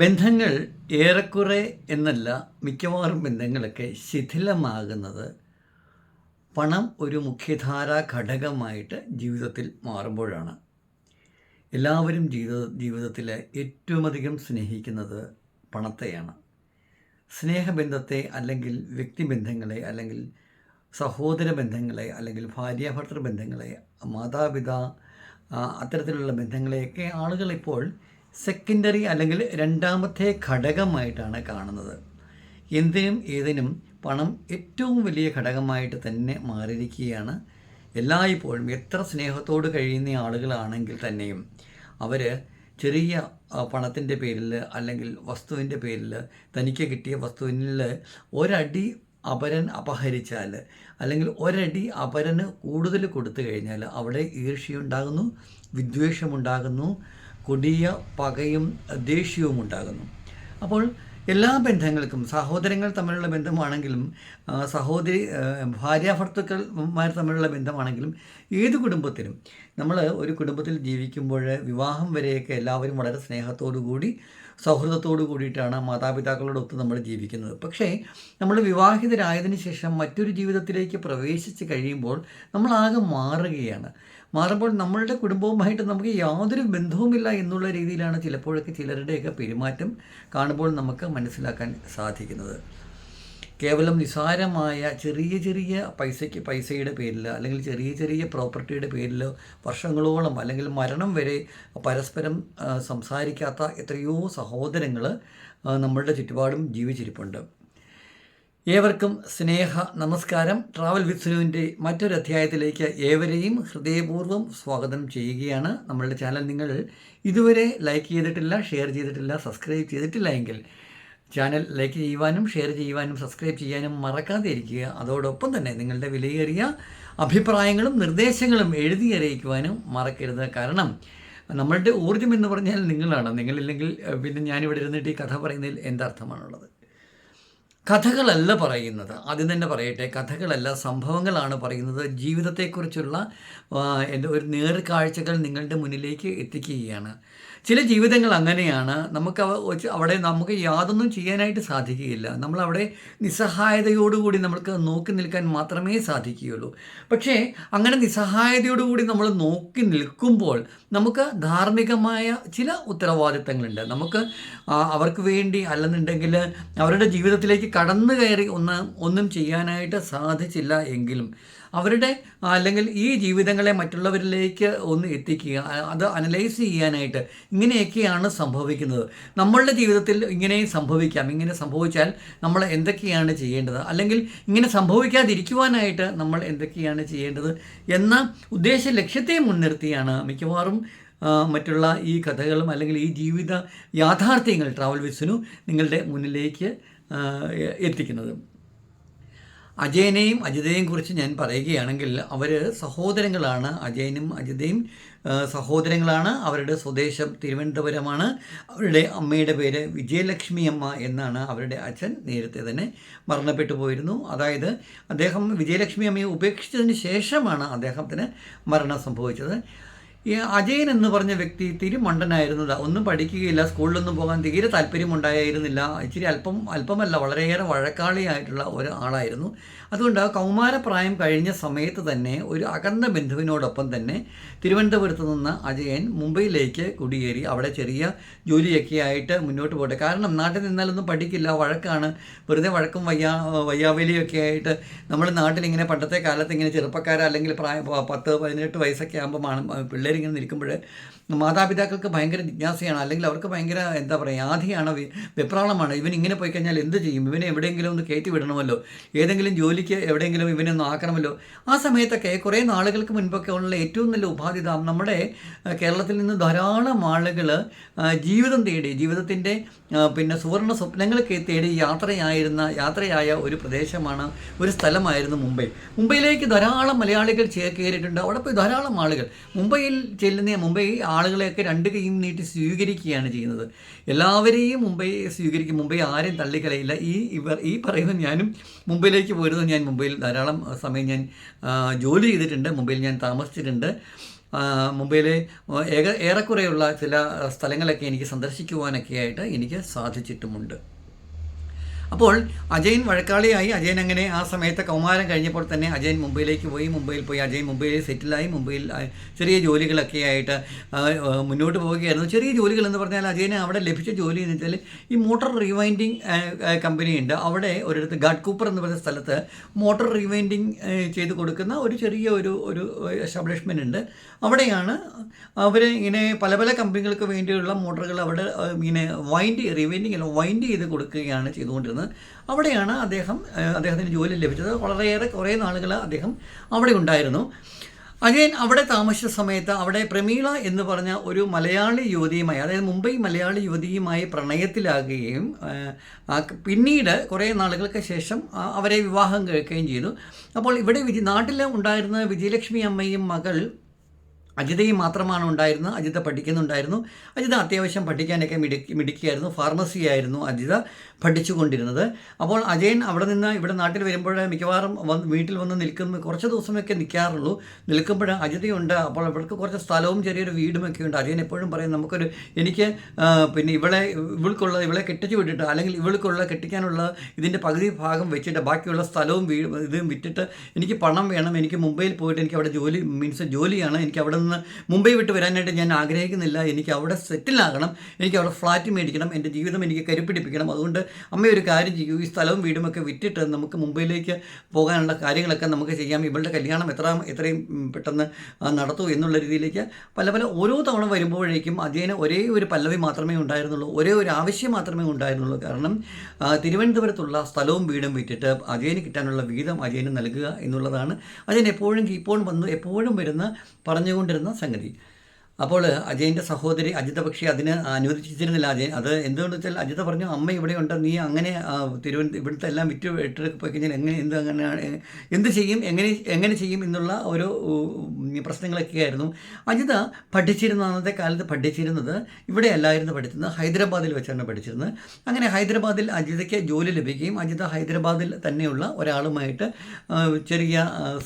ബന്ധങ്ങൾ ഏറെക്കുറെ എന്നല്ല മിക്കവാറും ബന്ധങ്ങളൊക്കെ ശിഥിലമാകുന്നത് പണം ഒരു മുഖ്യധാരാ ഘടകമായിട്ട് ജീവിതത്തിൽ മാറുമ്പോഴാണ്. എല്ലാവരും ജീവിത ജീവിതത്തിൽ ഏറ്റവും അധികം സ്നേഹിക്കുന്നത് പണത്തെയാണ്. സ്നേഹബന്ധത്തെ അല്ലെങ്കിൽ വ്യക്തിബന്ധങ്ങളെ അല്ലെങ്കിൽ സഹോദര ബന്ധങ്ങളെ അല്ലെങ്കിൽ ഭാര്യാഭർത്തൃ ബന്ധങ്ങളെ മാതാപിതാ അത്തരത്തിലുള്ള ബന്ധങ്ങളെയൊക്കെ ആളുകൾ ഇപ്പോൾ സെക്കൻഡറി അല്ലെങ്കിൽ രണ്ടാമത്തെ ഘടകമായിട്ടാണ് കാണുന്നത്. എന്തിനും ഏതിനും പണം ഏറ്റവും വലിയ ഘടകമായിട്ട് തന്നെ മാറിയിരിക്കുകയാണ്. എല്ലായ്പ്പോഴും എത്ര സ്നേഹത്തോട് കഴിയുന്ന ആളുകളാണെങ്കിൽ തന്നെയും അവർ ചെറിയ പണത്തിന്റെ പേരിൽ അല്ലെങ്കിൽ വസ്തുവിന്റെ പേരിൽ തനിക്ക് കിട്ടിയ വസ്തുവിനിൽ ഒരടി അപരൻ അപഹരിച്ചാൽ അല്ലെങ്കിൽ ഒരടി അപരന് കൂടുതൽ കൊടുത്തു കഴിഞ്ഞാൽ അവിടെ ഈർഷ്യയുണ്ടാകുന്നു വിദ്വേഷമുണ്ടാകുന്നു കൊടിയ പകയും ദേഷ്യവും ഉണ്ടാകുന്നു. അപ്പോൾ എല്ലാ ബന്ധങ്ങൾക്കും സഹോദരങ്ങൾ തമ്മിലുള്ള ബന്ധമാണെങ്കിലും സഹോദരി ഭാര്യാഭർത്തുക്കൾമാർ തമ്മിലുള്ള ബന്ധമാണെങ്കിലും ഏത് കുടുംബത്തിലും നമ്മൾ ഒരു കുടുംബത്തിൽ ജീവിക്കുമ്പോൾ വിവാഹം വരെയൊക്കെ എല്ലാവരും വളരെ സ്നേഹത്തോടു കൂടി സൗഹൃദത്തോടു കൂടിയിട്ടാണ് മാതാപിതാക്കളോടൊത്ത് നമ്മൾ ജീവിക്കുന്നത്. പക്ഷേ നമ്മൾ വിവാഹിതരായതിനു ശേഷം മറ്റൊരു ജീവിതത്തിലേക്ക് പ്രവേശിച്ച് കഴിയുമ്പോൾ നമ്മളാകെ മാറുകയാണ്. മാറുമ്പോൾ നമ്മളുടെ കുടുംബവുമായിട്ട് നമുക്ക് യാതൊരു ബന്ധവുമില്ല എന്നുള്ള രീതിയിലാണ് ചിലപ്പോഴൊക്കെ ചിലരുടെയൊക്കെ പെരുമാറ്റം കാണുമ്പോൾ നമുക്ക് മനസ്സിലാക്കാൻ സാധിക്കുന്നത്. കേവലം നിസാരമായ ചെറിയ ചെറിയ പൈസയ്ക്ക് പൈസയുടെ പേരിൽ അല്ലെങ്കിൽ ചെറിയ ചെറിയ പ്രോപ്പർട്ടിയുടെ പേരിൽ വർഷങ്ങളോളം അല്ലെങ്കിൽ മരണം വരെ പരസ്പരം സംസാരിക്കാത്ത എത്രയോ സഹോദരങ്ങൾ നമ്മളുടെ ചുറ്റുപാടും ജീവിച്ചിരിപ്പുണ്ട്. ഏവർക്കും സ്നേഹ നമസ്കാരം. ട്രാവൽ വിത്ത് സുനുവിന്റെ മറ്റൊരു അധ്യായത്തിലേക്ക് ഏവരെയും ഹൃദയപൂർവം സ്വാഗതം ചെയ്യുകയാണ് നമ്മളുടെ ചാനൽ. നിങ്ങൾ ഇതുവരെ ലൈക്ക് ചെയ്തിട്ടില്ല ഷെയർ ചെയ്തിട്ടില്ല സബ്സ്ക്രൈബ് ചെയ്തിട്ടില്ല എങ്കിൽ ചാനൽ ലൈക്ക് ചെയ്യുവാനും ഷെയർ ചെയ്യുവാനും സബ്സ്ക്രൈബ് ചെയ്യാനും മറക്കാതെ ഇരിക്കുക. അതോടൊപ്പം തന്നെ നിങ്ങളുടെ വിലയേറിയ അഭിപ്രായങ്ങളും നിർദ്ദേശങ്ങളും എഴുതി അറിയിക്കുവാനും മറക്കരുത്. കാരണം നമ്മളുടെ ഊർജം എന്ന് പറഞ്ഞാൽ നിങ്ങളാണ്. നിങ്ങളില്ലെങ്കിൽ പിന്നെ ഞാനിവിടെ ഇരുന്നിട്ട് ഈ കഥ പറയുന്നതിൽ എന്തർത്ഥമാണുള്ളത്? കഥകളല്ല പറയുന്നത്. ആദ്യം തന്നെ പറയട്ടെ. കഥകളല്ല സംഭവങ്ങളാണ് പറയുന്നത്. ജീവിതത്തെക്കുറിച്ചുള്ള എന്റെ ഒരു നേർക്കാഴ്ചകൾ നിങ്ങളുടെ മുന്നിലേക്ക് എത്തിക്കുകയാണ്. ചില ജീവിതങ്ങൾ അങ്ങനെയാണ്. നമുക്ക് അവ അവിടെ നമുക്ക് യാതൊന്നും ചെയ്യാനായിട്ട് സാധിക്കുകയില്ല. നമ്മളവിടെ നിസ്സഹായതയോടുകൂടി നമ്മൾക്ക് നോക്കി നിൽക്കാൻ മാത്രമേ സാധിക്കുകയുള്ളൂ. പക്ഷേ അങ്ങനെ നിസ്സഹായതയോടുകൂടി നമ്മൾ നോക്കി നിൽക്കുമ്പോൾ നമുക്ക് ധാർമ്മികമായ ചില ഉത്തരവാദിത്തങ്ങളുണ്ട്. നമുക്ക് അവർക്ക് വേണ്ടി അല്ലെന്നുണ്ടെങ്കിൽ അവരുടെ ജീവിതത്തിലേക്ക് കടന്നു കയറി ഒന്ന് ഒന്നും ചെയ്യാനായിട്ട് സാധിച്ചില്ല എങ്കിലും അവരുടെ അല്ലെങ്കിൽ ഈ ജീവിതങ്ങളെ മറ്റുള്ളവരിലേക്ക് ഒന്ന് എത്തിക്കുക അത് അനലൈസ് ചെയ്യാനായിട്ട് ഇങ്ങനെയൊക്കെയാണ് സംഭവിക്കുന്നത്. നമ്മളുടെ ജീവിതത്തിൽ ഇങ്ങനെയും സംഭവിക്കാം. ഇങ്ങനെ സംഭവിച്ചാൽ നമ്മൾ എന്തൊക്കെയാണ് ചെയ്യേണ്ടത്? അല്ലെങ്കിൽ ഇങ്ങനെ സംഭവിക്കാതിരിക്കുവാനായിട്ട് നമ്മൾ എന്തൊക്കെയാണ് ചെയ്യേണ്ടത് എന്ന ഉദ്ദേശ ലക്ഷ്യത്തെ മുൻനിർത്തിയാണ് മിക്കവാറും മറ്റുള്ള ഈ കഥകളും അല്ലെങ്കിൽ ഈ ജീവിത യാഥാർത്ഥ്യങ്ങൾ ട്രാവൽ വിസിനു നിങ്ങളുടെ മുന്നിലേക്ക് എത്തിക്കുന്നത്. അജയനെയും അജിതയെയും കുറിച്ച് ഞാൻ പറയുകയാണെങ്കിൽ അവർ സഹോദരങ്ങളാണ്. അജയനും അജിതയും സഹോദരങ്ങളാണ്. അവരുടെ സ്വദേശം തിരുവനന്തപുരമാണ്. അവരുടെ അമ്മയുടെ പേര് വിജയലക്ഷ്മി അമ്മ എന്നാണ് അവരുടെ അച്ഛൻ. നേരത്തെ തന്നെ മരണപ്പെട്ടു പോയിരുന്നു. അതായത് അദ്ദേഹം വിജയലക്ഷ്മി അമ്മയെ ഉപേക്ഷിച്ചതിന് ശേഷമാണ് അദ്ദേഹത്തിന് മരണം സംഭവിച്ചത്. ഈ അജയൻ എന്ന് പറഞ്ഞ വ്യക്തി തിരുമണ്ടനായിരുന്നു ദാ ഒന്നും പഠിക്കുകയില്ല സ്കൂളിലൊന്നും പോകാൻ തീരെ താല്പര്യമുണ്ടായിരുന്നില്ല. ഇച്ചിരി അല്പം അല്പമല്ല വളരെയേറെ വഴക്കാളിയായിട്ടുള്ള ഒരു ആളായിരുന്നു അതുകൊണ്ട് കൗമാരപ്രായം കഴിഞ്ഞ സമയത്ത് തന്നെ ഒരു അകന്ന ബന്ധുവിനോടൊപ്പം തന്നെ തിരുവനന്തപുരത്ത് നിന്ന് അജയൻ മുംബൈയിലേക്ക് കുടിയേറി. അവിടെ ചെറിയ ജോലിയൊക്കെ ആയിട്ട് മുന്നോട്ട് പോട്ടെ. കാരണം നാട്ടിൽ നിന്നാലൊന്നും പഠിക്കില്ല വഴക്കാണ്. വെറുതെ വഴക്കും വയ്യാ വയ്യാവലിയൊക്കെ ആയിട്ട് നമ്മൾ നാട്ടിൽ ഇങ്ങനെ പണ്ടത്തെ കാലത്ത് ഇങ്ങനെ ചെറുപ്പക്കാർ അല്ലെങ്കിൽ പത്ത് പതിനെട്ട് വയസ്സൊക്കെ ആകുമ്പോൾ പിള്ളേരിങ്ങനെ നിൽക്കുമ്പോൾ മാതാപിതാക്കൾക്ക് ഭയങ്കര ജിജ്ഞാസയാണ് അല്ലെങ്കിൽ അവർക്ക് ഭയങ്കര എന്താ പറയുക ആധിയാണ് വിപ്രാളമാണ്. ഇവൻ ഇങ്ങനെ പോയി കഴിഞ്ഞാൽ എന്ത് ചെയ്യും? ഇവനെ എവിടെയെങ്കിലും ഒന്ന് കയറ്റി വിടണമല്ലോ? ഏതെങ്കിലും ജോലിക്ക് എവിടെയെങ്കിലും ഇവനെ ഒന്ന് ആക്കണമല്ലോ? ആ സമയത്തൊക്കെ കുറേ നാളുകൾക്ക് മുൻപൊക്കെ ഉള്ള ഏറ്റവും നല്ല ഉപാധിത നമ്മുടെ കേരളത്തിൽ നിന്ന് ധാരാളം ആളുകൾ ജീവിതം തേടി ജീവിതത്തിന്റെ പിന്നെ സുവർണ സ്വപ്നങ്ങളൊക്കെ തേടി യാത്രയായിരുന്ന യാത്രയായ ഒരു പ്രദേശമാണ് ഒരു സ്ഥലമായിരുന്നു മുംബൈ. മുംബൈയിലേക്ക് ധാരാളം മലയാളികൾ കയറിയിട്ടുണ്ട്. അവിടെ പോയി ധാരാളം ആളുകൾ. മുംബൈയിൽ ചെല്ലുന്ന മുംബൈ ആളുകളെയൊക്കെ രണ്ട് കൈയും നീട്ടി സ്വീകരിക്കുകയാണ് ചെയ്യുന്നത്. എല്ലാവരെയും മുംബൈ സ്വീകരിക്കും. മുംബൈ ആരെയും തള്ളിക്കളയില്ല. ഈ ഇവർ ഈ പറയുന്ന ഞാനും മുംബൈയിലേക്ക് പോയിരുന്നു ഞാൻ മുംബൈയിൽ ധാരാളം സമയം ഞാൻ ജോലി ചെയ്തിട്ടുണ്ട്. മുംബൈയിൽ ഞാൻ താമസിച്ചിട്ടുണ്ട്. മുംബൈയിലെ ഏക ഏറെക്കുറെയുള്ള ചില സ്ഥലങ്ങളൊക്കെ എനിക്ക് സന്ദർശിക്കുവാനൊക്കെ ആയിട്ട് എനിക്ക് സാധിച്ചിട്ടുമുണ്ട്. അപ്പോൾ അജയൻ വഴക്കാളിയായി. അജയൻ അങ്ങനെ ആ സമയത്ത് കൗമാരം കഴിഞ്ഞപ്പോൾ തന്നെ അജയൻ മുംബൈയിലേക്ക് പോയി. മുംബൈയിൽ പോയി. അജയൻ മുംബൈയിൽ സെറ്റിലായി. മുംബൈയിൽ ചെറിയ ജോലികളൊക്കെ ആയിട്ട് മുന്നോട്ട് പോവുകയായിരുന്നു. ചെറിയ ജോലികൾ എന്ന് പറഞ്ഞാൽ അജയന് അവിടെ ലഭിച്ച ജോലി എന്ന് വെച്ചാൽ ഈ മോട്ടോർ റീവൈൻഡിങ് കമ്പനി ഉണ്ട് അവിടെ ഒരിടത്ത് ഗാഡ് കൂപ്പർ എന്ന് പറയുന്ന സ്ഥലത്ത് മോട്ടോർ റീവൈൻഡിങ് ചെയ്ത് കൊടുക്കുന്ന ഒരു ചെറിയ ഒരു ഒരു എസ്റ്റാബ്ലിഷ്മെന്റ് ഉണ്ട്. അവിടെയാണ് അവർ ഇങ്ങനെ പല പല കമ്പനികൾക്ക് വേണ്ടിയുള്ള മോട്ടറുകൾ അവിടെ ഇങ്ങനെ വൈൻഡ് റീവൈൻഡിങ് അല്ല വൈൻഡ് ചെയ്ത് കൊടുക്കുകയാണ് ചെയ്തുകൊണ്ടിരുന്നത്. അവിടെയാണ് അദ്ദേഹം അദ്ദേഹത്തിന് ജോലി ലഭിച്ചത്. വളരെയേറെ കുറേ നാളുകൾ അദ്ദേഹം അവിടെ ഉണ്ടായിരുന്നു. അജയൻ അവിടെ താമസിച്ച സമയത്ത് അവിടെ പ്രമീള എന്ന് പറഞ്ഞ ഒരു മലയാളി യുവതിയുമായി അതായത് മുംബൈ മലയാളി യുവതിയുമായി പ്രണയത്തിലാകുകയും പിന്നീട് കുറേ നാളുകൾക്ക് ശേഷം അവരെ വിവാഹം കഴിക്കുകയും ചെയ്തു. അപ്പോൾ ഇവിടെ വിജി നാട്ടിൽ ഉണ്ടായിരുന്ന വിജയലക്ഷ്മി അമ്മയും മകൾ അജിതയും മാത്രമാണ് ഉണ്ടായിരുന്നത്. അജിത പഠിക്കുന്നുണ്ടായിരുന്നു. അജിത അത്യാവശ്യം പഠിക്കാനൊക്കെ മിടുക്കി മിടുക്കിയായിരുന്നു. ഫാർമസി ആയിരുന്നു അജിത പഠിച്ചുകൊണ്ടിരുന്നത്. അപ്പോൾ അജയൻ അവിടെ നിന്ന് ഇവിടെ നാട്ടിൽ വരുമ്പോൾ മിക്കവാറും വന്ന് വീട്ടിൽ വന്ന് നിൽക്കുന്ന കുറച്ച് ദിവസമൊക്കെ നിൽക്കാറുള്ളൂ. നിൽക്കുമ്പോൾ അജിതയുണ്ട്. അപ്പോൾ ഇവർക്ക് കുറച്ച് സ്ഥലവും ചെറിയൊരു വീടുമൊക്കെ ഉണ്ട്. അജയൻ എപ്പോഴും പറയും നമുക്കൊരു എനിക്ക് പിന്നെ ഇവളെ ഇവൾക്കുള്ള ഇവളെ കെട്ടിച്ചു വിട്ടിട്ട് അല്ലെങ്കിൽ ഇവൾക്കുള്ള കെട്ടിക്കാനുള്ള ഇതിന്റെ പകുതി ഭാഗം വെച്ചിട്ട് ബാക്കിയുള്ള സ്ഥലവും വീ ഇതും വിറ്റിട്ട് എനിക്ക് പണം വേണം. എനിക്ക് മുംബൈയിൽ പോയിട്ട് എനിക്ക് അവിടെ ജോലി മീൻസ് ജോലിയാണ്. എനിക്ക് അവിടെ നിന്ന് മുംബൈ വിട്ട് വരാനായിട്ട് ഞാൻ ആഗ്രഹിക്കുന്നില്ല. എനിക്ക് അവിടെ സെറ്റിലാകണം എനിക്ക് അവിടെ ഫ്ലാറ്റ് മേടിക്കണം. എന്റെ ജീവിതം എനിക്ക് കരുപ്പിടിപ്പിക്കണം. അതുകൊണ്ട് അമ്മ ഒരു കാര്യം ചെയ്യൂ. ഈ സ്ഥലവും വീടും ഒക്കെ വിറ്റിട്ട് നമുക്ക് മുംബൈയിലേക്ക് പോകാനുള്ള കാര്യങ്ങളൊക്കെ നമുക്ക് ചെയ്യാം. ഇവളുടെ കല്യാണം എത്ര എത്രയും പെട്ടെന്ന് നടത്തൂ എന്നുള്ള രീതിയിലേക്ക് പല പല ഓരോ തവണ വരുമ്പോഴേക്കും അജയന് ഒരേ ഒരു പല്ലവി മാത്രമേ ഉണ്ടായിരുന്നുള്ളൂ. ഒരേ ഒരു ആവശ്യം മാത്രമേ ഉണ്ടായിരുന്നുള്ളൂ. കാരണം തിരുവനന്തപുരത്തുള്ള സ്ഥലവും വീടും വിറ്റിട്ട് അജയന് കിട്ടാനുള്ള വീതം അജയന് നൽകുക എന്നുള്ളതാണ്. അജയൻ എപ്പോഴും കീപ്പോൺ വന്ന് എപ്പോഴും വരുന്ന പറഞ്ഞുകൊണ്ടിരുന്ന സംഗതി അപ്പോൾ അജയന്റെ സഹോദരി അജിത പക്ഷേ അതിന് അനുവദിച്ചിരുന്നില്ല. അജയൻ അത് എന്തുകൊണ്ടെന്ന് വെച്ചാൽ അജിത പറഞ്ഞു അമ്മ ഇവിടെയുണ്ട് നീ അങ്ങനെ തിരുവനന്തപുരം ഇവിടുത്തെ എല്ലാം വിറ്റ് ഇട്ടെടുക്കി പോയി കഴിഞ്ഞാൽ എങ്ങനെ എന്ത് അങ്ങനെയാണ് എന്ത് ചെയ്യും എങ്ങനെ എങ്ങനെ ചെയ്യും എന്നുള്ള ഒരു പ്രശ്നങ്ങളൊക്കെ ആയിരുന്നു. അജിത പഠിച്ചിരുന്ന അന്നത്തെ കാലത്ത് പഠിച്ചിരുന്നത് ഇവിടെ അല്ലായിരുന്നു പഠിച്ചിരുന്നത് ഹൈദരാബാദിൽ വെച്ചാണ് പഠിച്ചിരുന്നത്. അങ്ങനെ ഹൈദരാബാദിൽ അജിതയ്ക്ക് ജോലി ലഭിക്കുകയും അജിത ഹൈദരാബാദിൽ തന്നെയുള്ള ഒരാളുമായിട്ട് ചെറിയ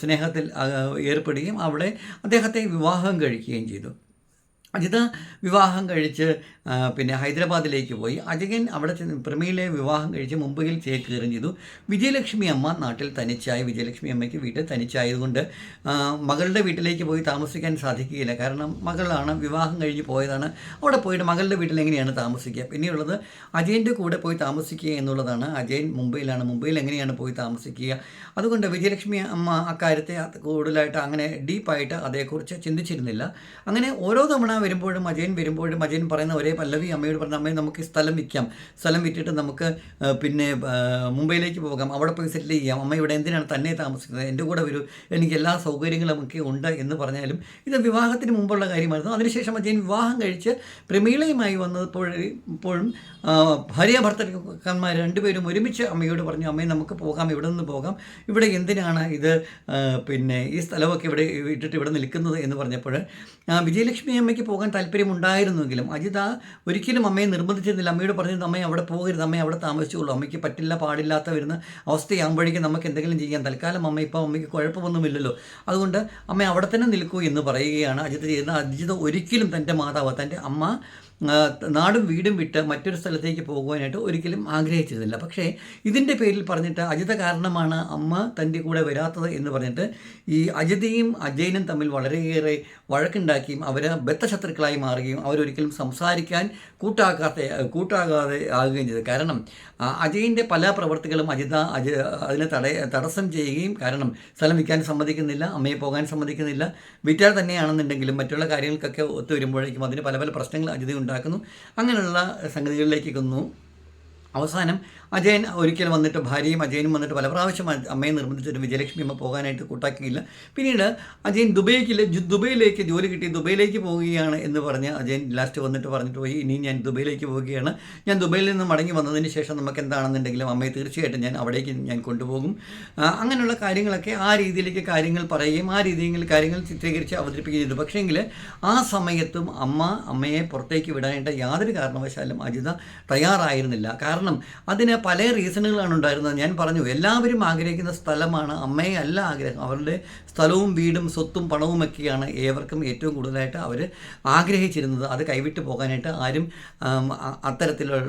സ്നേഹത്തിൽ ഏർപ്പെടുകയും അവിടെ അദ്ദേഹത്തെ വിവാഹം കഴിക്കുകയും ചെയ്തു. അജിത വിവാഹം കഴിച്ച് പിന്നെ ഹൈദരാബാദിലേക്ക് പോയി. അജയൻ അവിടെ പ്രമീളയെ വിവാഹം കഴിച്ച് മുംബൈയിൽ ചേക്കേറുകയും ചെയ്തു. വിജയലക്ഷ്മി അമ്മ നാട്ടിൽ തനിച്ചായി. വിജയലക്ഷ്മി അമ്മയ്ക്ക് വീട്ടിൽ തനിച്ചായതുകൊണ്ട് മകളുടെ വീട്ടിലേക്ക് പോയി താമസിക്കാൻ സാധിക്കുകയില്ല. കാരണം മകളാണ് വിവാഹം കഴിഞ്ഞ് പോയതാണ്. അവിടെ പോയിട്ട് മകളുടെ വീട്ടിൽ എങ്ങനെയാണ് താമസിക്കുക? പിന്നെയുള്ളത് അജയന്റെ കൂടെ പോയി താമസിക്കുക എന്നുള്ളതാണ്. അജയൻ മുംബൈയിലാണ്. മുംബൈയിൽ എങ്ങനെയാണ് പോയി താമസിക്കുക? അതുകൊണ്ട് വിജയലക്ഷ്മി അമ്മ അക്കാര്യത്തെ കൂടുതലായിട്ട് അങ്ങനെ ഡീപ്പായിട്ട് അതേക്കുറിച്ച് ചിന്തിച്ചിരുന്നില്ല. അങ്ങനെ ഓരോ തവണ വരുമ്പോഴും അജയൻ വരുമ്പോഴും അജയൻ പറയുന്ന ഒരേ പല്ലവി അമ്മയോട് പറഞ്ഞ അമ്മയെ നമുക്ക് സ്ഥലം വിൽക്കാം. സ്ഥലം വിറ്റിട്ട് നമുക്ക് പിന്നെ മുംബൈയിലേക്ക് പോകാം. അവിടെ പോയി സെറ്റിൽ ചെയ്യാം. അമ്മ ഇവിടെ എന്തിനാണ് തന്നെ താമസിക്കുന്നത്? എന്റെ കൂടെ വരൂ. എനിക്ക് എല്ലാ സൗകര്യങ്ങളും ഒക്കെ ഉണ്ട് എന്ന് പറഞ്ഞാലും ഇത് വിവാഹത്തിന് മുമ്പുള്ള കാര്യമായിരുന്നു. അതിനുശേഷം അജയൻ വിവാഹം കഴിച്ച് പ്രമീളയുമായി വന്നപ്പോഴും ഭാര്യ ഭർത്തക്കന്മാർ രണ്ടുപേരും ഒരുമിച്ച് അമ്മയോട് പറഞ്ഞു അമ്മയെ നമുക്ക് പോകാം. ഇവിടെ നിന്ന് പോകാം. ഇവിടെ എന്തിനാണ് ഇത്? പിന്നെ ഈ സ്ഥലമൊക്കെ ഇവിടെ ഇട്ടിട്ട് ഇവിടെ നിൽക്കുന്നത്? എന്ന് പറഞ്ഞപ്പോൾ വിജയലക്ഷ്മി അമ്മയ്ക്ക് പോകാൻ താല്പര്യമുണ്ടായിരുന്നെങ്കിലും അജിത ഒരിക്കലും അമ്മയെ നിർബന്ധിച്ചിരുന്നില്ല. അമ്മയോട് പറഞ്ഞിരുന്നു അമ്മയെ അവിടെ പോകരുത്. അമ്മയെ അവിടെ താമസിച്ചുള്ളൂ അമ്മയ്ക്ക് പറ്റില്ല പാടില്ലാത്ത വരുന്ന അവസ്ഥയാകുമ്പോഴേക്കും നമുക്ക് എന്തെങ്കിലും ചെയ്യാം. തൽക്കാലം അമ്മ ഇപ്പോൾ അമ്മയ്ക്ക് കുഴപ്പമൊന്നുമില്ലല്ലോ. അതുകൊണ്ട് അമ്മ അവിടെ തന്നെ നിൽക്കൂ എന്ന് പറയുകയാണ് അജിത് ചെയ്യുന്ന അജിത് ഒരിക്കലും തന്റെ മാതാവ് തന്റെ അമ്മ നാടും വീടും വിട്ട് മറ്റൊരു സ്ഥലത്തേക്ക് പോകുവാനായിട്ട് ഒരിക്കലും ആഗ്രഹിച്ചിരുന്നില്ല. പക്ഷേ ഇതിന്റെ പേരിൽ പറഞ്ഞിട്ട് അജിത കാരണമാണ് അമ്മ തന്റെ കൂടെ വരാത്തത് എന്ന് പറഞ്ഞിട്ട് ഈ അജിതയും അജയനും തമ്മിൽ വളരെയേറെ വഴക്കുണ്ടാക്കിയും അവർ ബദ്ധശത്രുക്കളായി മാറുകയും അവരൊരിക്കലും സംസാരിക്കാൻ കൂട്ടാക്കാത്ത കൂട്ടാകാതെ ആകുകയും ചെയ്തു. കാരണം അജയന്റെ പല പ്രവർത്തികളും അജിത അജ അതിനെ തട തടസ്സം ചെയ്യുകയും കാരണം സ്ഥലം വിൽക്കാൻ സമ്മതിക്കുന്നില്ല അമ്മയെ പോകാൻ സമ്മതിക്കുന്നില്ല. വിറ്റാൽ തന്നെയാണെന്നുണ്ടെങ്കിലും മറ്റുള്ള കാര്യങ്ങൾക്കൊക്കെ ഒത്തു വരുമ്പോഴേക്കും അതിന് പല പല പ്രശ്നങ്ങൾ അജിത ഉണ്ടാക്കുന്നു. അങ്ങനെയുള്ള സംഗതികളിലേക്ക് എത്തുന്നു അവസാനം അജയൻ ഒരിക്കൽ വന്നിട്ട് ഭാര്യയും അജയനും വന്നിട്ട് പല പ്രാവശ്യം അമ്മയെ നിർബന്ധിച്ചിട്ട് വിജയലക്ഷ്മി അമ്മ പോകാനായിട്ട് കൂട്ടാക്കിയില്ല. പിന്നീട് അജയൻ ദുബൈക്ക് ദുബൈയിലേക്ക് ജോലി കിട്ടി ദുബൈയിലേക്ക് പോവുകയാണ് എന്ന് പറഞ്ഞ് അജയൻ ലാസ്റ്റ് വന്നിട്ട് പറഞ്ഞിട്ട് പോയി ഇനി ഞാൻ ദുബൈയിലേക്ക് പോവുകയാണ്. ഞാൻ ദുബൈയിൽ നിന്ന് മടങ്ങി വന്നതിന് ശേഷം നമുക്ക് എന്താണെന്നുണ്ടെങ്കിലും അമ്മയെ തീർച്ചയായിട്ടും ഞാൻ അവിടേക്ക് ഞാൻ കൊണ്ടുപോകും. അങ്ങനെയുള്ള കാര്യങ്ങളൊക്കെ ആ രീതിയിലേക്ക് കാര്യങ്ങൾ പറയുകയും ആ രീതിയിൽ കാര്യങ്ങൾ ചിത്രീകരിച്ച് അവതരിപ്പിക്കുകയും ചെയ്തു. പക്ഷേങ്കിൽ ആ സമയത്തും അമ്മ അമ്മയെ പുറത്തേക്ക് വിടാനായിട്ട് യാതൊരു കാരണവശാലും അജിത തയ്യാറായിരുന്നില്ല. കാരണം അതിന് പല റീസണുകളാണ് ഉണ്ടായിരുന്നത്. ഞാൻ പറഞ്ഞു എല്ലാവരും ആഗ്രഹിക്കുന്ന സ്ഥലമാണ് അമ്മയെ അല്ല ആഗ്രഹം. അവരുടെ സ്ഥലവും വീടും സ്വത്തും പണവും ഒക്കെയാണ് ഏവർക്കും ഏറ്റവും കൂടുതലായിട്ട് അവർ ആഗ്രഹിച്ചിരുന്നത്. അത് കൈവിട്ട് പോകാനായിട്ട് ആരും അത്തരത്തിലുള്ള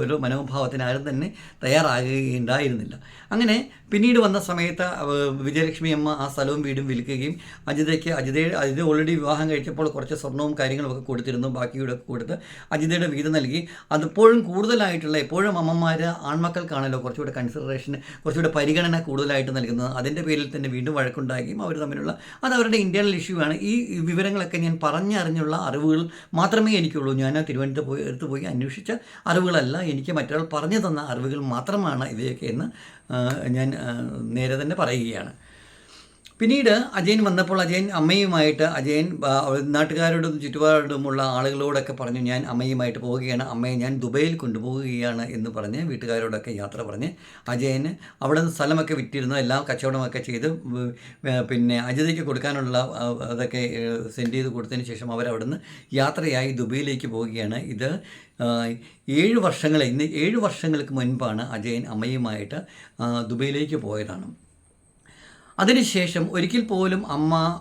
ഒരു മനോഭാവത്തിന് ആരും തന്നെ തയ്യാറാകുകയുണ്ടായിരുന്നില്ല. അങ്ങനെ പിന്നീട് വന്ന സമയത്ത് വിജയലക്ഷ്മി അമ്മ ആ സ്ഥലവും വീടും വിൽക്കുകയും അജിതയ്ക്ക് അജിതയെ അജിത ഓൾറെഡി വിവാഹം കഴിച്ചപ്പോൾ കുറച്ച് സ്വർണവും കാര്യങ്ങളും ഒക്കെ കൊടുത്തിരുന്നു ബാക്കിയുടെ കൊടുത്ത് അജിതയുടെ വീട് നൽകി. അതിപ്പോഴും കൂടുതലായിട്ടുള്ള എപ്പോഴും അമ്മമാർ ആൺമക്കൾക്കാണല്ലോ കുറച്ചുകൂടെ കൺസിഡറേഷൻ കുറച്ചുകൂടെ പരിഗണന കൂടുതലായിട്ട് നൽകുന്നത്. അതിന്റെ പേരിൽ തന്നെ വീണ്ടും വഴക്കുണ്ടാകുകയും അവർ തമ്മിലുള്ള അത് അവരുടെ ഇന്റേർണൽ ഇഷ്യൂ ആണ്. ഈ വിവരങ്ങളൊക്കെ ഞാൻ പറഞ്ഞറിഞ്ഞുള്ള അറിവുകൾ മാത്രമേ എനിക്കുള്ളൂ. ഞാൻ തിരുവനന്തപുരത്ത് പോയി എടുത്ത് പോയി അന്വേഷിച്ച അറിവുകളല്ല. എനിക്ക് മറ്റൊരാൾ പറഞ്ഞു തന്ന അറിവുകൾ മാത്രമാണ് ഇവയൊക്കെ എന്ന് ഞാൻ നേരെ തന്നെ പറയുകയാണ്. പിന്നീട് അജയൻ വന്നപ്പോൾ അജയൻ അമ്മയുമായിട്ട് അജയൻ നാട്ടുകാരോടും ചുറ്റുപാടുമുള്ള ആളുകളോടൊക്കെ പറഞ്ഞു ഞാൻ അമ്മയുമായിട്ട് പോവുകയാണ്. അമ്മയെ ഞാൻ ദുബൈയിൽ കൊണ്ടുപോവുകയാണ് എന്ന് പറഞ്ഞ് വീട്ടുകാരോടൊക്കെ യാത്ര പറഞ്ഞ് അജയന് അവിടെ നിന്ന് സ്ഥലമൊക്കെ വിറ്റിരുന്നു. എല്ലാം കച്ചവടമൊക്കെ ചെയ്ത് പിന്നെ അജിതയ്ക്ക് കൊടുക്കാനുള്ള അതൊക്കെ സെൻഡ് ചെയ്ത് കൊടുത്തതിന് ശേഷം അവരവിടുന്ന് യാത്രയായി ദുബൈയിലേക്ക് പോവുകയാണ്. ഇത് ഏഴ് വർഷങ്ങൾ ഇന്ന് ഏഴ് വർഷങ്ങൾക്ക് മുൻപാണ് അജയൻ അമ്മയുമായിട്ട് ദുബൈയിലേക്ക് പോയതാണ്. അതിനുശേഷം ഒരിക്കൽ പോലും അമ്മ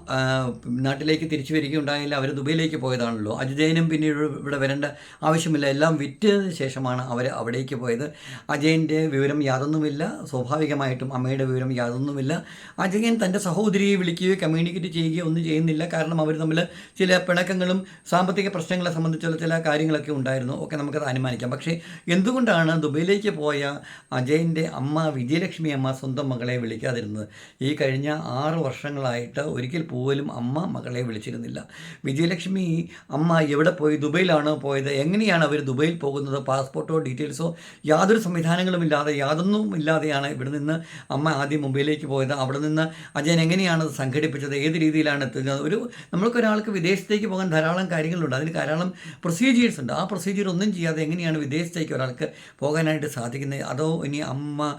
നാട്ടിലേക്ക് തിരിച്ചു വരികയുണ്ടായില്ല. അവർ ദുബൈയിലേക്ക് പോയതാണല്ലോ. അജയനും പിന്നീട് ഇവിടെ വരേണ്ട ആവശ്യമില്ല. എല്ലാം വിറ്റതിന് ശേഷമാണ് അവർ അവിടേക്ക് പോയത്. അജയന്റെ വിവരം യാതൊന്നുമില്ല. സ്വാഭാവികമായിട്ടും അമ്മയുടെ വിവരം യാതൊന്നുമില്ല. അജയൻ തന്റെ സഹോദരിയെ വിളിക്കുകയോ കമ്മ്യൂണിക്കേറ്റ് ചെയ്യുകയോ ഒന്നും ചെയ്യുന്നില്ല. കാരണം അവർ തമ്മിൽ ചില പിണക്കങ്ങളും സാമ്പത്തിക പ്രശ്നങ്ങളെ സംബന്ധിച്ചുള്ള ചില കാര്യങ്ങളൊക്കെ ഉണ്ടായിരുന്നു. ഒക്കെ നമുക്കത് അനുമാനിക്കാം. പക്ഷേ എന്തുകൊണ്ടാണ് ദുബൈയിലേക്ക് പോയ അജയന്റെ അമ്മ വിജയലക്ഷ്മി അമ്മ സ്വന്തം മകളെ വിളിക്കാതിരുന്നത്? ഈ കഴിഞ്ഞ ആറ് വർഷങ്ങളായിട്ട് ഒരിക്കൽ പോലും അമ്മ മകളെ വിളിച്ചിരുന്നില്ല. വിജയലക്ഷ്മി അമ്മ എവിടെ പോയി? ദുബൈയിലാണോ പോയത്? എങ്ങനെയാണ് അവർ ദുബൈയിൽ പോകുന്നത്? പാസ്പോർട്ടോ ഡീറ്റെയിൽസോ? യാതൊരു സംവിധാനങ്ങളും ഇല്ലാതെ യാതൊന്നും ഇല്ലാതെയാണ് ഇവിടെ നിന്ന് അമ്മ ആദ്യം മുംബൈയിലേക്ക് പോയത്. അവിടെ നിന്ന് അജയൻ എങ്ങനെയാണ് സംഘടിപ്പിച്ചത്? ഏത് രീതിയിലാണ് എത്തുന്നത്? ഒരു നമ്മൾക്കൊരാൾക്ക് വിദേശത്തേക്ക് പോകാൻ ധാരാളം കാര്യങ്ങളുണ്ട്. അതിന് ധാരാളം പ്രൊസീജിയേഴ്സ് ഉണ്ട്. ആ പ്രൊസീജിയർ ഒന്നും ചെയ്യാതെ എങ്ങനെയാണ് വിദേശത്തേക്ക് ഒരാൾക്ക് പോകാനായിട്ട് സാധിക്കുന്നത്? അതോ ഇനി അമ്മ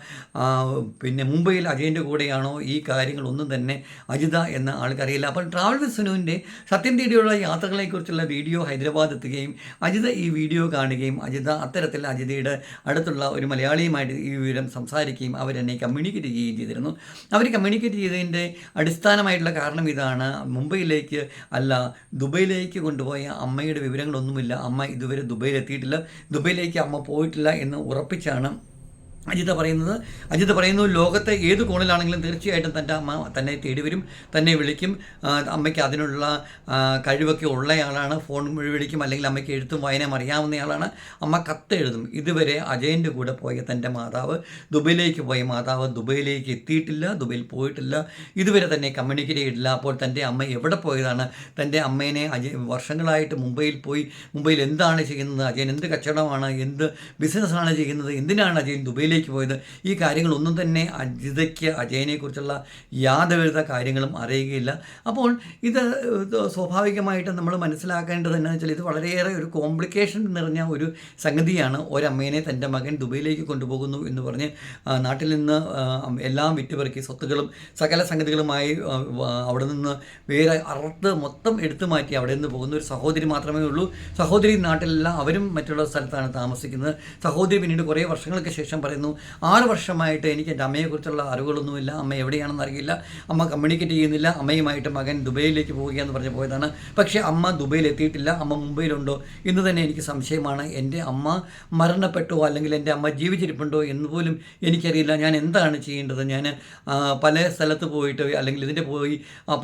പിന്നെ മുംബൈയിൽ അജയന്റെ കൂടെയാണോ ഈ കാര്യങ്ങളൊന്നും തന്നെ അജിത എന്ന ആൾക്കറിയില്ല. അപ്പോൾ ട്രാവൽ വിത്ത് സുനുവിന്റെ സത്യം തേടിയുള്ള യാത്രകളെക്കുറിച്ചുള്ള വീഡിയോ ഹൈദരാബാദ് എത്തുകയും അജിത ഈ വീഡിയോ കാണുകയും അജിത അത്തരത്തിൽ അജിതയുടെ അടുത്തുള്ള ഒരു മലയാളിയുമായിട്ട് ഈ വിവരം സംസാരിക്കുകയും അവരെന്നെ കമ്മ്യൂണിക്കേറ്റ് ചെയ്യുകയും ചെയ്തിരുന്നു. അവർ കമ്മ്യൂണിക്കേറ്റ് ചെയ്തതിന്റെ അടിസ്ഥാനമായിട്ടുള്ള കാരണം ഇതാണ്. മുംബൈയിലേക്ക് അല്ല ദുബൈയിലേക്ക് കൊണ്ടുപോയ അമ്മയുടെ വിവരങ്ങളൊന്നുമില്ല. അമ്മ ഇതുവരെ ദുബൈയിൽ എത്തിയിട്ടില്ല ദുബൈയിലേക്ക് അമ്മ പോയിട്ടില്ല എന്ന് ഉറപ്പിച്ചാണ് അജിത പറയുന്നത് അജിത് പറയുന്നു ലോകത്തെ ഏത് കോണിലാണെങ്കിലും തീർച്ചയായിട്ടും തന്റെ അമ്മ തന്നെ തേടി വരും തന്നെ വിളിക്കും. അമ്മയ്ക്ക് അതിനുള്ള കഴിവൊക്കെ ഉള്ളയാളാണ്. ഫോൺ വഴി വിളിക്കും അല്ലെങ്കിൽ അമ്മയ്ക്ക് എഴുത്തും വായനയും അറിയാവുന്നയാളാണ്. അമ്മ കത്തെഴുതും ഇതുവരെ അജയന്റെ കൂടെ പോയ തന്റെ മാതാവ് ദുബൈയിലേക്ക് പോയ മാതാവ് ദുബൈയിലേക്ക് എത്തിയിട്ടില്ല ദുബൈയിൽ പോയിട്ടില്ല. ഇതുവരെ തന്നെ കമ്മ്യൂണിക്കേറ്റ് ചെയ്തിട്ടില്ല. അപ്പോൾ തന്റെ അമ്മ എവിടെ പോയതാണ്? തന്റെ അമ്മേനെ അജയ് വർഷങ്ങളായിട്ട് മുംബൈയിൽ പോയി. മുംബൈയിൽ എന്താണ് ചെയ്യുന്നത്? അജയൻ എന്ത് കച്ചവടമാണ്? എന്ത് ബിസിനസ്സാണ് ചെയ്യുന്നത്? എന്തിനാണ് അജയൻ ദുബൈയിലേക്ക് പോയത്. ഈ കാര്യങ്ങളൊന്നും തന്നെ അജിതയ്ക്ക് അജയനെക്കുറിച്ചുള്ള യാതൊരുവിധ കാര്യങ്ങളും അറിയുകയില്ല. അപ്പോൾ ഇത് സ്വാഭാവികമായിട്ട് നമ്മൾ മനസ്സിലാക്കേണ്ടത് എന്നാന്ന് വെച്ചാൽ ഇത് വളരെയേറെ ഒരു കോംപ്ലിക്കേഷൻ നിറഞ്ഞ ഒരു സംഗതിയാണ്. ഒരമ്മേനെ തന്റെ മകൻ ദുബൈയിലേക്ക് കൊണ്ടുപോകുന്നു എന്ന് പറഞ്ഞ് നാട്ടിൽ നിന്ന് എല്ലാം വിറ്റുപെറുക്കി സ്വത്തുകളും സകല സംഗതികളുമായി അവിടെ നിന്ന് വേറെ അറുത്ത് മൊത്തം എടുത്തു മാറ്റി അവിടെ നിന്ന് പോകുന്ന ഒരു സഹോദരി മാത്രമേ ഉള്ളൂ. സഹോദരി നാട്ടിലെല്ലാം അവരും മറ്റുള്ള സ്ഥലത്താണ് താമസിക്കുന്നത്. സഹോദരി പിന്നീട് കുറേ വർഷങ്ങൾക്ക് ശേഷം പറയുന്നു. ആറ് വർഷമായിട്ട് എനിക്ക് എന്റെ അമ്മയെക്കുറിച്ചുള്ള അറിവുകളൊന്നുമില്ല. അമ്മ എവിടെയാണെന്ന് അറിയില്ല. അമ്മ കമ്മ്യൂണിക്കേറ്റ് ചെയ്യുന്നില്ല. അമ്മയുമായിട്ട് മകൻ ദുബൈയിലേക്ക് പോവുകയെന്ന് പറഞ്ഞ് പോയതാണ്. പക്ഷേ അമ്മ ദുബൈയിൽ എത്തിയിട്ടില്ല അമ്മ മുംബൈയിലുണ്ടോ? എന്ന് തന്നെ എനിക്ക് സംശയമാണ്. എന്റെ അമ്മ മരണപ്പെട്ടോ അല്ലെങ്കിൽ എന്റെ അമ്മ ജീവിച്ചിരിപ്പുണ്ടോ എന്ന് പോലും എനിക്കറിയില്ല. ഞാൻ എന്താണ് ചെയ്യേണ്ടത്? ഞാൻ പല സ്ഥലത്ത് പോയിട്ട് അല്ലെങ്കിൽ ഇതിന്റെ പോയി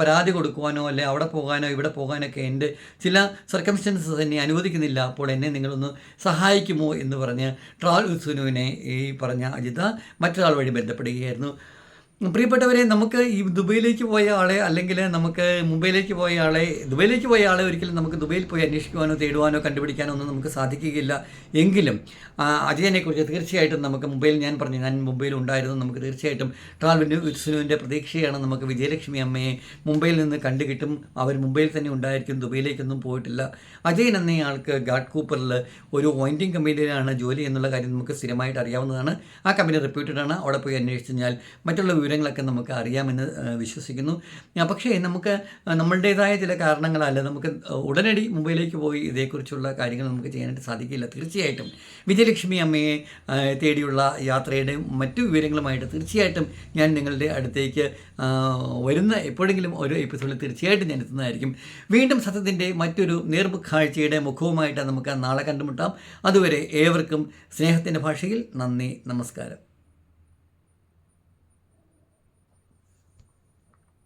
പരാതി കൊടുക്കുവാനോ അല്ലെ അവിടെ പോകാനോ ഇവിടെ പോകാനൊക്കെ എന്റെ ചില സർക്കംസ്റ്റൻസസ് എന്നെ അനുവദിക്കുന്നില്ല. അപ്പോൾ എന്നെ നിങ്ങളൊന്ന് സഹായിക്കുമോ എന്ന് പറഞ്ഞ് ട്രാവൽ സുനുവിനെ ഈ പറഞ്ഞ അജിത മറ്റൊരാൾ വഴി ബന്ധപ്പെടുകയായിരുന്നു. പ്രിയപ്പെട്ടവരെ നമുക്ക് ഈ ദുബൈയിലേക്ക് പോയ ആളെ അല്ലെങ്കിൽ നമുക്ക് മുംബൈയിലേക്ക് പോയ ആളെ ദുബൈയിലേക്ക് പോയ ആളെ ഒരിക്കലും നമുക്ക് ദുബൈയിൽ പോയി അന്വേഷിക്കുവാനോ തേടുവാനോ കണ്ടുപിടിക്കാനോ ഒന്നും നമുക്ക് സാധിക്കുകയില്ല. എങ്കിലും അജയനെക്കുറിച്ച് തീർച്ചയായിട്ടും നമുക്ക് മുംബൈയിൽ ഞാൻ പറഞ്ഞു ഞാൻ മുംബൈയിൽ ഉണ്ടായിരുന്നു. നമുക്ക് തീർച്ചയായിട്ടും ട്രാവൽ സുനുവിന്റെ പ്രതീക്ഷയാണ് നമുക്ക് വിജയലക്ഷ്മി അമ്മയെ മുംബൈയിൽ നിന്ന് കണ്ടുകിട്ടും. അവർ മുംബൈയിൽ തന്നെ ഉണ്ടായിരിക്കും ദുബൈയിലേക്കൊന്നും പോയിട്ടില്ല. അജയൻ എന്നയാൾക്ക് ഗാഡ് കൂപ്പറിൽ ഒരു വൈൻഡിങ് കമ്പനിയിലാണ് ജോലി എന്നുള്ള കാര്യം നമുക്ക് സ്ഥിരമായിട്ട് അറിയാവുന്നതാണ്. ആ കമ്പനി റെപ്യൂട്ടഡ് ആണ്. അവിടെ പോയി അന്വേഷിച്ച് കഴിഞ്ഞാൽ മറ്റുള്ള വിവരങ്ങളൊക്കെ നമുക്ക് അറിയാമെന്ന് വിശ്വസിക്കുന്നു. പക്ഷേ നമുക്ക് നമ്മളുടേതായ ചില കാരണങ്ങളല്ല നമുക്ക് ഉടനടി മുംബൈയിലേക്ക് പോയി ഇതേക്കുറിച്ചുള്ള കാര്യങ്ങൾ നമുക്ക് ചെയ്യാനായിട്ട് സാധിക്കില്ല. തീർച്ചയായിട്ടും വിജയലക്ഷ്മി അമ്മയെ തേടിയുള്ള യാത്രയുടെ മറ്റു വിവരങ്ങളുമായിട്ട് തീർച്ചയായിട്ടും ഞാൻ നിങ്ങളുടെ അടുത്തേക്ക് വരുന്ന എപ്പോഴെങ്കിലും ഒരു എപ്പിസോഡിൽ തീർച്ചയായിട്ടും ഞാൻ എത്തുന്നതായിരിക്കും. വീണ്ടും സത്യത്തിന്റെ മറ്റൊരു നേർമുഖാഴ്ചയുടെ മുഖവുമായിട്ട് നമുക്ക് നാളെ കണ്ടുമുട്ടാം. അതുവരെ ഏവർക്കും സ്നേഹത്തിന്റെ ഭാഷയിൽ നന്ദി നമസ്കാരം.